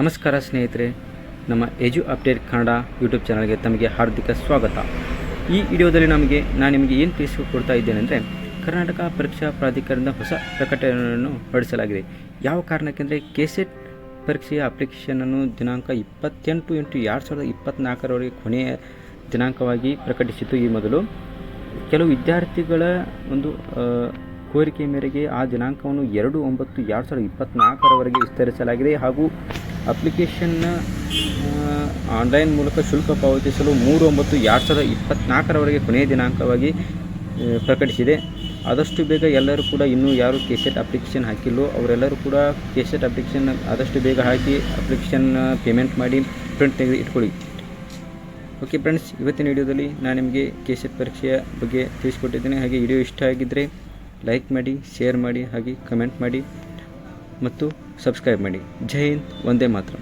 ನಮಸ್ಕಾರ ಸ್ನೇಹಿತರೆ, ನಮ್ಮ ಎಜು ಅಪ್ಡೇಟ್ ಕನ್ನಡ ಯೂಟ್ಯೂಬ್ ಚಾನಲ್ಗೆ ತಮಗೆ ಹಾರ್ದಿಕ ಸ್ವಾಗತ. ಈ ವಿಡಿಯೋದಲ್ಲಿ ನಮಗೆ, ನಾನು ನಿಮಗೆ ಏನು ತಿಳಿಸಿಕೊಡ್ತಾ ಇದ್ದೇನೆ ಅಂದರೆ, ಕರ್ನಾಟಕ ಪರೀಕ್ಷಾ ಪ್ರಾಧಿಕಾರದಿಂದ ಹೊಸ ಪ್ರಕಟಣೆಯನ್ನು ಹೊರಡಿಸಲಾಗಿದೆ. ಯಾವ ಕಾರಣಕ್ಕೆ ಅಂದರೆ, ಕೆಸೆಟ್ ಪರೀಕ್ಷೆಯ ಅಪ್ಲಿಕೇಶನನ್ನು ದಿನಾಂಕ ಇಪ್ಪತ್ತೆಂಟು ಎಂಟು ಎರಡು ಸಾವಿರದ ಇಪ್ಪತ್ತ್ನಾಲ್ಕರವರೆಗೆ ಕೊನೆಯ ದಿನಾಂಕವಾಗಿ ಪ್ರಕಟಿಸಿತು ಈ ಮೊದಲು. ಕೆಲವು ವಿದ್ಯಾರ್ಥಿಗಳ ಒಂದು ಕೋರಿಕೆ ಮೇರೆಗೆ ಆ ದಿನಾಂಕವನ್ನು ಎರಡು ಒಂಬತ್ತು ಎರಡು ಸಾವಿರದ ಇಪ್ಪತ್ತ್ನಾಲ್ಕರವರೆಗೆ ವಿಸ್ತರಿಸಲಾಗಿದೆ ಹಾಗೂ ಅಪ್ಲಿಕೇಶನ್ನ ಆನ್ಲೈನ್ ಮೂಲಕ ಶುಲ್ಕ ಪಾವತಿಸಲು ಮೂರು ಒಂಬತ್ತು ಎರಡು ಸಾವಿರದ ಇಪ್ಪತ್ತ್ನಾಲ್ಕರವರೆಗೆ ಕೊನೆಯ ದಿನಾಂಕವಾಗಿ ಪ್ರಕಟಿಸಿದೆ. ಆದಷ್ಟು ಬೇಗ ಎಲ್ಲರೂ ಕೂಡ ಇನ್ನೂ ಯಾರು ಕೆಸೆಟ್ ಅಪ್ಲಿಕೇಶನ್ ಹಾಕಿಲ್ಲೋ ಅವರೆಲ್ಲರೂ ಕೂಡ ಕೆಸೆಟ್ ಅಪ್ಲಿಕೇಶನ್ ಆದಷ್ಟು ಬೇಗ ಹಾಕಿ ಅಪ್ಲಿಕೇಶನ್ ಪೇಮೆಂಟ್ ಮಾಡಿ ಪ್ರಿಂಟ್ ತೆಗೆದು ಇಟ್ಕೊಳ್ಳಿ. ಓಕೆ ಫ್ರೆಂಡ್ಸ್ ಇವತ್ತಿನ ವಿಡಿಯೋದಲ್ಲಿ ನಾನು ನಿಮಗೆ ಕೆಸೆಟ್ ಪರೀಕ್ಷೆಯ ಬಗ್ಗೆ ತಿಳಿಸ್ಕೊಟ್ಟಿದ್ದೇನೆ. ಹಾಗೆ ವಿಡಿಯೋ ಇಷ್ಟ ಆಗಿದ್ದರೆ ಲೈಕ್ ಮಾಡಿ ಶೇರ್ ಮಾಡಿ, ಹಾಗೆ ಕಮೆಂಟ್ ಮಾಡಿ. ಮತ್ತು ಸಬ್ಸ್ಕ್ರೈಬ್ ಮಾಡಿ. ಜೈ ಹಿಂದ್ ಒಂದೇ ಮಾತ್ರ.